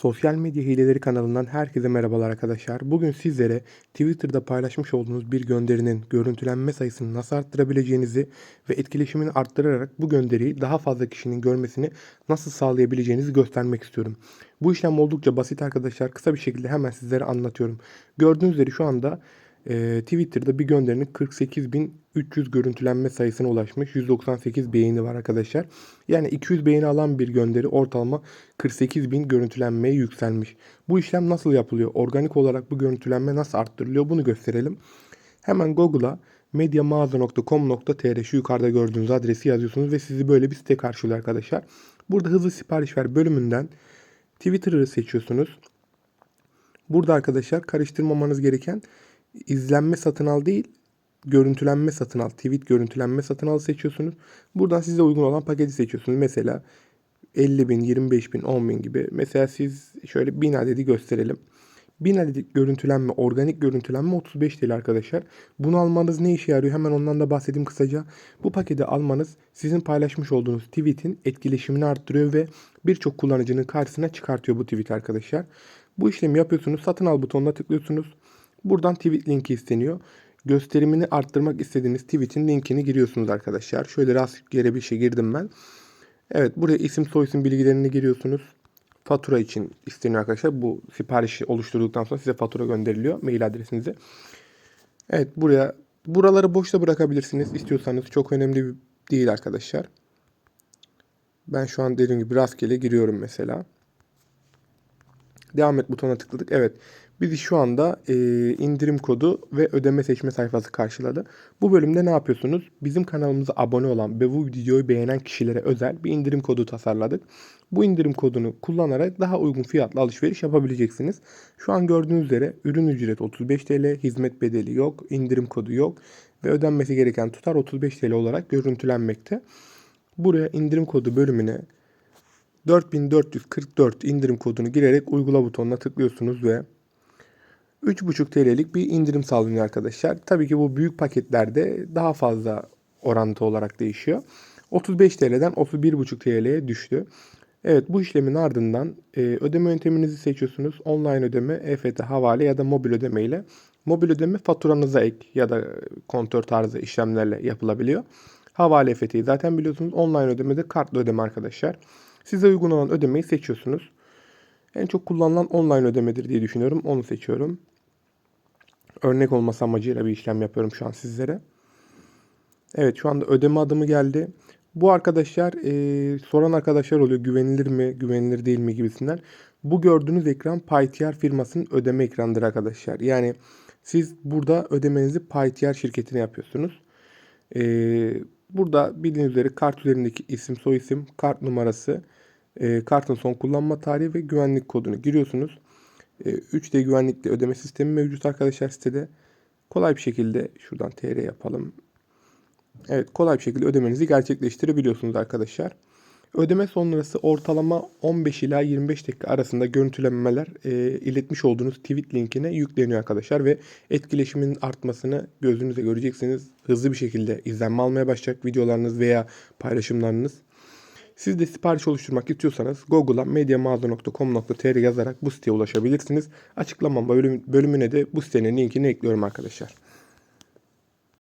Sosyal medya hileleri kanalından herkese merhabalar arkadaşlar. Bugün sizlere Twitter'da paylaşmış olduğunuz bir gönderinin görüntülenme sayısını nasıl arttırabileceğinizi ve etkileşimini arttırarak bu gönderiyi daha fazla kişinin görmesini nasıl sağlayabileceğinizi göstermek istiyorum. Bu işlem oldukça basit arkadaşlar. Kısa bir şekilde hemen sizlere anlatıyorum. Gördüğünüz üzere şu anda e, Twitter'da bir gönderinin 48.300 görüntülenme sayısına ulaşmış. 198 beğeni var arkadaşlar. Yani 200 beğeni alan bir gönderi ortalama 48.000 görüntülenmeye yükselmiş. Bu işlem nasıl yapılıyor? Organik olarak bu görüntülenme nasıl arttırılıyor? Bunu gösterelim. Hemen Google'a medyamağaza.com.tr şu yukarıda gördüğünüz adresi yazıyorsunuz ve sizi böyle bir site karşılıyor arkadaşlar. Burada hızlı sipariş ver bölümünden Twitter'ı seçiyorsunuz. Burada arkadaşlar karıştırmamanız gereken izlenme satın al değil, görüntülenme satın al. Tweet görüntülenme satın al seçiyorsunuz. Buradan size uygun olan paketi seçiyorsunuz. Mesela 50 bin, 25 bin, 10 bin gibi. Mesela siz şöyle 1000 adedi gösterelim. 1000 adet görüntülenme, organik görüntülenme 35 TL arkadaşlar. Bunu almanız ne işe yarıyor? Hemen ondan da bahsedeyim kısaca. Bu paketi almanız sizin paylaşmış olduğunuz tweet'in etkileşimini arttırıyor ve birçok kullanıcının karşısına çıkartıyor bu tweet arkadaşlar. Bu işlemi yapıyorsunuz. Satın al butonuna tıklıyorsunuz. Buradan tweet linki isteniyor. Gösterimini arttırmak istediğiniz tweet'in linkini giriyorsunuz arkadaşlar. Şöyle rastgele bir şey girdim ben. Evet buraya isim soyisim bilgilerini giriyorsunuz. Fatura için isteniyor arkadaşlar. Bu siparişi oluşturduktan sonra size fatura gönderiliyor mail adresinize. Evet buraya buraları boşta bırakabilirsiniz istiyorsanız. Çok önemli değil arkadaşlar. Ben şu an dediğim gibi rastgele giriyorum mesela. Devam et butonuna tıkladık. Evet. Bizi şu anda e, indirim kodu ve ödeme seçme sayfası karşıladı. Bu bölümde ne yapıyorsunuz? Bizim kanalımıza abone olan ve bu videoyu beğenen kişilere özel bir indirim kodu tasarladık. Bu indirim kodunu kullanarak daha uygun fiyatla alışveriş yapabileceksiniz. Şu an gördüğünüz üzere ürün ücret 35 TL, hizmet bedeli yok, indirim kodu yok ve ödenmesi gereken tutar 35 TL olarak görüntülenmekte. Buraya indirim kodu bölümüne 4444 indirim kodunu girerek uygula butonuna tıklıyorsunuz ve 3,5 TL'lik bir indirim sağlanıyor arkadaşlar. Tabii ki bu büyük paketlerde daha fazla orantı olarak değişiyor. 35 TL'den 31,5 TL'ye düştü. Evet bu işlemin ardından e, ödeme yönteminizi seçiyorsunuz. Online ödeme, EFT, havale ya da mobil ödeme ile. Mobil ödeme faturanıza ek ya da kontör tarzı işlemlerle yapılabiliyor. Havale EFT'yi zaten biliyorsunuz. Online ödeme de kartla ödeme arkadaşlar. Size uygun olan ödemeyi seçiyorsunuz. En çok kullanılan online ödemedir diye düşünüyorum. Onu seçiyorum. Örnek olması amacıyla bir işlem yapıyorum şu an sizlere. Evet şu anda ödeme adımı geldi. Bu arkadaşlar e, soran arkadaşlar oluyor güvenilir mi güvenilir değil mi gibisinden. Bu gördüğünüz ekran PyTR firmasının ödeme ekranıdır arkadaşlar. Yani siz burada ödemenizi PyTR şirketine yapıyorsunuz. E, burada bildiğiniz üzere kart üzerindeki isim soyisim kart numarası e, kartın son kullanma tarihi ve güvenlik kodunu giriyorsunuz. 3D e, güvenlikli ödeme sistemi mevcut arkadaşlar sitede. Kolay bir şekilde şuradan TR yapalım. Evet kolay bir şekilde ödemenizi gerçekleştirebiliyorsunuz arkadaşlar. Ödeme sonrası ortalama 15 ila 25 dakika arasında görüntülemeler e, iletmiş olduğunuz tweet linkine yükleniyor arkadaşlar ve etkileşimin artmasını gözünüze göreceksiniz. Hızlı bir şekilde izlenme almaya başlayacak videolarınız veya paylaşımlarınız. Siz de sipariş oluşturmak istiyorsanız Google'a medyamağaza.com.tr yazarak bu siteye ulaşabilirsiniz. Açıklama bölümüne de bu sitenin linkini ekliyorum arkadaşlar.